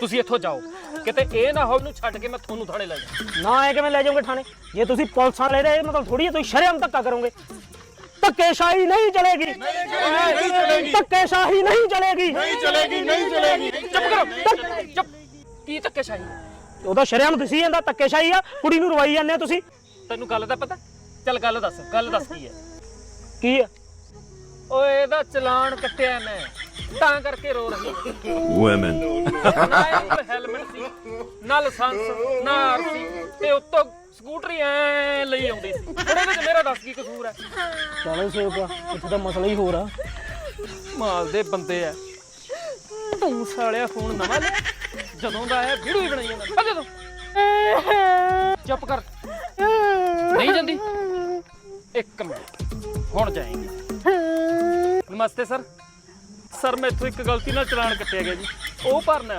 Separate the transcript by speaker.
Speaker 1: ਤੁਸੀਂ ਇੱਥੋਂ ਜਾਓ। ਕਿਤੇ ਇਹ ਨਾ ਹੋਵੇ ਨੂੰ ਛੱਡ ਕੇ ਮੈਂ ਤੁਹਾਨੂੰ ਥਾਣੇ ਲੈ ਜਾਵਾਂ।
Speaker 2: ਨਾ ਐ ਕਿਵੇਂ ਲੈ ਜਾਓਗੇ ਥਾਣੇ? ਜੇ ਤੁਸੀਂ ਪੁਲਿਸਾਂ ਲੈ ਰਹੇ ਮਤਲਬ ਥੋੜੀ ਤੁਸੀਂ ਸ਼ਰਮ ਧੱਕਾ ਕਰੋਗੇ। ਧੱਕੇਸ਼ਾਹੀ ਨਹੀਂ ਚਲੇਗੀ।
Speaker 3: ਨਹੀਂ ਚਲੇਗੀ
Speaker 2: ਧੱਕੇਸ਼ਾਹੀ ਨਹੀਂ ਚਲੇਗੀ।
Speaker 3: ਨਹੀਂ ਚਲੇਗੀ ਨਹੀਂ ਚਲੇਗੀ।
Speaker 1: ਚੁੱਪ ਕਰੋ। ਚੁੱਪ। ਕੀ ਧੱਕੇਸ਼ਾਹੀ?
Speaker 2: ਉਹਦਾ ਸ਼ਰਮ ਦਿਸੀ ਜਾਂਦਾ ਧੱਕੇਸ਼ਾਹੀ ਆ ਕੁੜੀ ਨੂੰ ਰਵਾਈ ਜਾਂਦੇ ਆ ਤੁਸੀਂ।
Speaker 1: ਤੈਨੂੰ ਗੱਲ ਦਾ ਪਤਾ? ਚੱਲ ਗੱਲ ਦੱਸ ਗੱਲ ਦੱਸ ਕੀ ਹੈ?
Speaker 2: ਕੀ ਆ
Speaker 1: ਓਏ ਇਹਦਾ ਚਲਾਨ ਕੱਟਿਆ ਮੈਂ ਤਾਂ ਕਰਕੇ ਰੋ ਰਹੀ
Speaker 4: Women.
Speaker 1: ਨਾ ਇਹ ਹੈਲਮਟ ਸੀ ਨਾ ਲਾਇਸੈਂਸ ਨਾ ਆਰਸੀ ਤੇ ਉੱਤੋਂ ਸਕੂਟਰੀ ਐ ਲਈ ਆਉਂਦੀ ਸੀ। ਹੁਣ ਇਹਦੇ ਚ ਮੇਰਾ ਦੱਸ ਕੀ ਕਸੂਰ ਹੈ?
Speaker 2: ਚਲੋ ਸੇਵਕਾ ਇੱਥੇ ਤਾਂ ਮਸਲਾ ਹੀ ਹੋਰ ਆ।
Speaker 1: ਮਾਲ ਦੇ ਬੰਦੇ ਆ ਤੂੰ ਸਾਲਿਆ ਫੋਨ ਨਵਾਂ ਲਿਆ। ਜਦੋਂ ਦਾ ਆਇਆ ਵੀਡੀਓ ਹੀ ਬਣਾਈ ਜਾਂਦਾ ਆ ਜਦੋਂ। ਚੁੱਪ ਕਰ। ਨਹੀਂ ਜਾਂਦੀ। ਇੱਕ ਮਿੰਟ। ਹੁਣ ਜਾਏਂਗੇ। ਨਮਸਤੇ ਸਰ। ਸਰ ਮੈਥੋਂ ਇੱਕ ਗਲਤੀ ਨਾਲ ਚਲਾਨ ਕੱਟਿਆ ਗਿਆ ਜੀ। ਉਹ ਭਰਨਾ ਹੈ